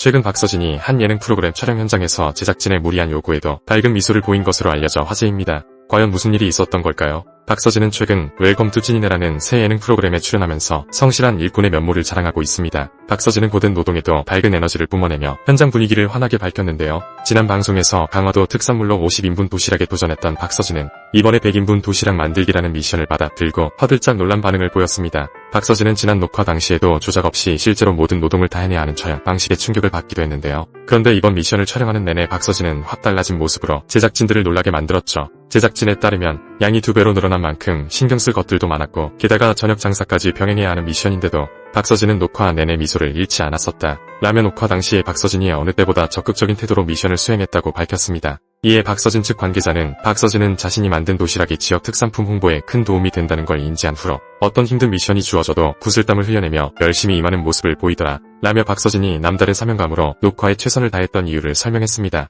최근 박서진이 한 예능 프로그램 촬영 현장에서 제작진의 무리한 요구에도 밝은 미소를 보인 것으로 알려져 화제입니다. 과연 무슨 일이 있었던 걸까요? 박서진은 최근 웰컴 투 찐이네라는 새 예능 프로그램에 출연하면서 성실한 일꾼의 면모를 자랑하고 있습니다. 박서진은 고된 노동에도 밝은 에너지를 뿜어내며 현장 분위기를 환하게 밝혔는데요. 지난 방송에서 강화도 특산물로 50인분 도시락에 도전했던 박서진은 이번에 100인분 도시락 만들기라는 미션을 받아 들고 허들짝 놀란 반응을 보였습니다. 박서진은 지난 녹화 당시에도 조작 없이 실제로 모든 노동을 다 해내야 하는 촬영 방식에 충격을 받기도 했는데요. 그런데 이번 미션을 촬영하는 내내 박서진은 확 달라진 모습으로 제작진들을 놀라게 만들었죠. 제작진에 따르면 양이 두 배로 늘어난 만큼 신경 쓸 것들도 많았고 게다가 저녁 장사까지 병행해야 하는 미션인데도 박서진은 녹화 내내 미소를 잃지 않았었다. 라면 녹화 당시에 박서진이 어느 때보다 적극적인 태도로 미션을 수행했다고 밝혔습니다. 이에 박서진 측 관계자는 박서진은 자신이 만든 도시락이 지역 특산품 홍보에 큰 도움이 된다는 걸 인지한 후로 어떤 힘든 미션이 주어져도 구슬땀을 흘려내며 열심히 임하는 모습을 보이더라 라며 박서진이 남다른 사명감으로 녹화에 최선을 다했던 이유를 설명했습니다.